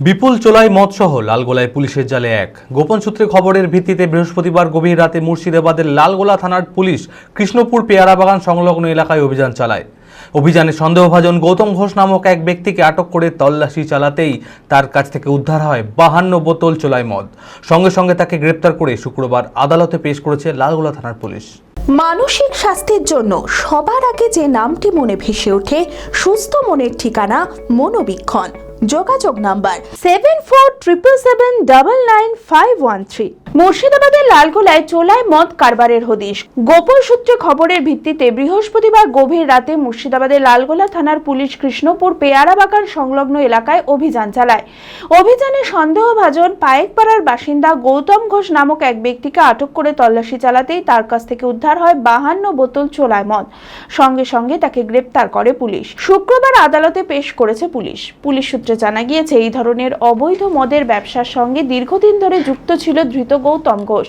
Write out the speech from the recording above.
বিপুল চোলাই মদসহ লালগোলায় পুলিশের জালে এক। গোপন সূত্রে খবরের ভিত্তিতে বৃহস্পতিবার গভীর রাতে মুর্শিদাবাদের লালগোলা থানার পুলিশ কৃষ্ণপুর পেয়ারা বাগান সংলগ্ন এলাকায় অভিযান চালায়। অভিযানে সন্দেহভাজন গৌতম ঘোষ নামক এক ব্যক্তিকে আটক করে তল্লাশি চালাতেই তার কাছ থেকে উদ্ধার হয় বাহান্ন বোতল চোলাই মদ। সঙ্গে সঙ্গে তাকে গ্রেপ্তার করে শুক্রবার আদালতে পেশ করেছে লালগোলা থানার পুলিশ। মানসিক স্বাস্থ্যের জন্য সবার আগে যে নামটি মনে ভেসে ওঠে, সুস্থ মনের ঠিকানা মনোবীক্ষণ। যোগাযোগ number seven four triple seven double nine five one three মুর্শিদাবাদের লালগোলায় চোলায় মদ কারবারের হদিশ। গোপন সূত্রে খবরের ভিত্তিতে বৃহস্পতিবার গভীর রাতে মুর্শিদাবাদের লালগোলা থানার পুলিশ কৃষ্ণপুর পেয়ারা বাগান সংলগ্ন এলাকায় অভিযান চালায়। অভিযানে সন্দেহভাজন পায়েকপাড়ার বাসিন্দা গৌতম ঘোষ নামক এক ব্যক্তিকে আটক করে তল্লাশি চালাতেই তার কাছ থেকে উদ্ধার হয় বাহান্ন বোতল চোলায় মদ। সঙ্গে সঙ্গে তাকে গ্রেপ্তার করে পুলিশ। শুক্রবার আদালতে পেশ করেছে পুলিশ। পুলিশ সূত্রে জানা গিয়েছে, এই ধরনের অবৈধ মদের ব্যবসার সঙ্গে দীর্ঘদিন ধরে যুক্ত ছিল ধৃত গৌতম ঘোষ।